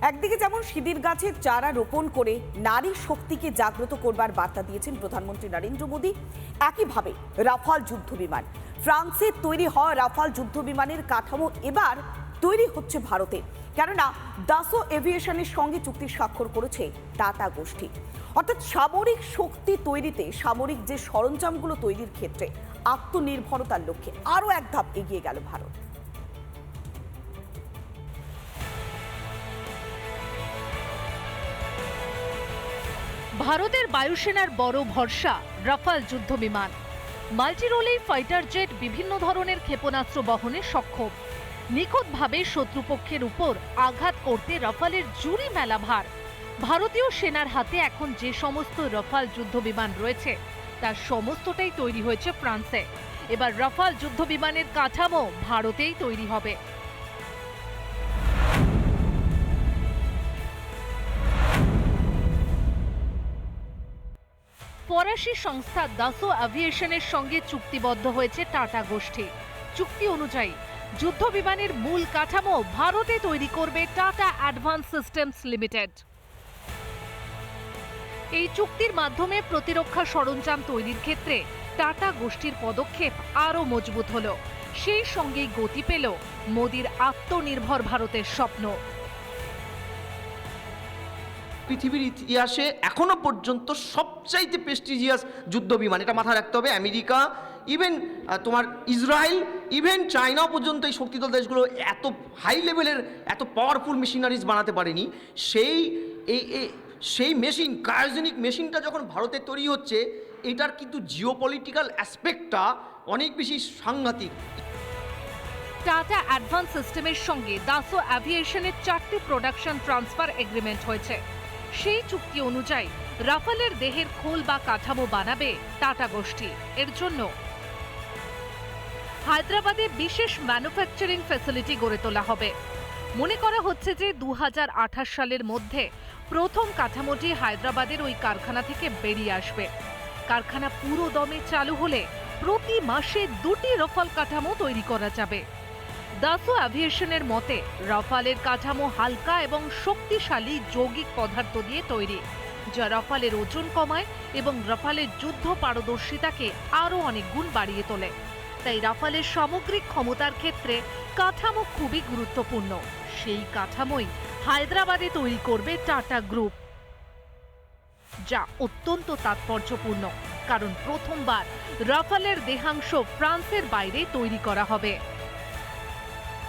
একদিকে যেমন সিঁদির গাছের চারা রোপণ করে নারী শক্তিকে জাগ্রত করবার বার্তা দিয়েছেন প্রধানমন্ত্রী নরেন্দ্র মোদী, একইভাবে রাফাল যুদ্ধ বিমান। ফ্রান্সে তৈরি হওয়া রাফাল যুদ্ধ বিমানের কাঠামো এবার তৈরি হচ্ছে ভারতে। কেননা, দাসো এভিয়েশনের সঙ্গে চুক্তি স্বাক্ষর করেছে টাটা গোষ্ঠী। অর্থাৎ সামরিক শক্তি তৈরিতে সামরিক যে সরঞ্জামগুলো তৈরির ক্ষেত্রে আত্মনির্ভরতার লক্ষ্যে আরও এক ধাপ এগিয়ে গেল ভারত। ভারতের বায়ুসেনার বড় ভরসা, রাফাল যুদ্ধ বিমান। মাল্টিরোল ফাইটার জেট বিভিন্ন ধরনের ক্ষেপণাস্ত্র বহনে সক্ষম। নিখুঁতভাবে শত্রুপক্ষের উপর আঘাত করতে রাফালের জুরি মেলা ভার ভারতীয় সেনার হাতে এখন যে সমস্ত রাফাল যুদ্ধ বিমান রয়েছে, তার সমস্তটাই তৈরি হয়েছে ফ্রান্সে। এবার রাফাল যুদ্ধ বিমানের কাঠামো ভারতেই তৈরি হবে। ফরাসি সংস্থা দাসো অ্যাভিয়েশনের সঙ্গে চুক্তিবদ্ধ হয়েছে টাটা গোষ্ঠী। চুক্তি অনুযায়ী যুদ্ধ বিমানের মূল কাঠামো ভারতে তৈরি করবে টাটা অ্যাডভান্স সিস্টেমস লিমিটেড। এই চুক্তির মাধ্যমে প্রতিরক্ষা সরঞ্জাম তৈরির ক্ষেত্রে টাটা গোষ্ঠীর পদক্ষেপ আরও মজবুত হল। সেই সঙ্গেই গতি পেল মোদির আত্মনির্ভর ভারতের স্বপ্ন। পৃথিবীর ইতিহাসে এখনও পর্যন্ত সবচাইতে প্রেস্টিজিয়াস যুদ্ধ বিমান, এটা মাথায় রাখতে হবে, আমেরিকা ইভেন তোমার ইসরায়েল ইভেন চায়নাও পর্যন্ত এই শক্তিধর দেশগুলো এত হাই লেভেলের এত পাওয়ারফুল মেশিনারিজ বানাতে পারেনি। সেই, এই সেই মেশিন ক্রায়োজেনিক মেশিনটা যখন ভারতে তৈরি হচ্ছে, এটার কিন্তু জিওপলিটিক্যাল অ্যাসপেক্টটা অনেক বেশি সাংঘাতিক। টাটা অ্যাডভান্স সিস্টেমের সঙ্গে দাসো অ্যাভিয়েশনের চারটি প্রোডাকশন ট্রান্সফার এগ্রিমেন্ট হয়েছে। সেই চুক্তি অনুযায়ী রাফালের দেহের খোল বা কাঠামো বানাবে টাটা গোষ্ঠী। এর জন্য হায়দ্রাবাদে বিশেষ ম্যানুফ্যাকচারিং ফ্যাসিলিটি গড়ে তোলা হবে। মনে করা হচ্ছে যে দু হাজার আঠাশ সালের মধ্যে প্রথম কাঠামোটি হায়দ্রাবাদের ওই কারখানা থেকে বেরিয়ে আসবে। কারখানা পুরো দমে চালু হলে প্রতি মাসে দুটি রফাল কাঠামো তৈরি করা যাবে। দাসো অ্যাভিয়েশনের মতে, রাফালের কাঠামো হালকা এবং শক্তিশালী যৌগিক পদার্থ দিয়ে তৈরি, যা রাফালের ওজন কমায় এবং রাফালের যুদ্ধ পারদর্শিতাকে আরও অনেক গুণ বাড়িয়ে তোলে। তাই রাফালের সামগ্রিক ক্ষমতার ক্ষেত্রে কাঠামো খুবই গুরুত্বপূর্ণ। সেই কাঠামোই হায়দ্রাবাদে তৈরি করবে টাটা গ্রুপ, যা অত্যন্ত তাৎপর্যপূর্ণ, কারণ প্রথমবার রাফালের দেহাংশ ফ্রান্সের বাইরে তৈরি করা হবে।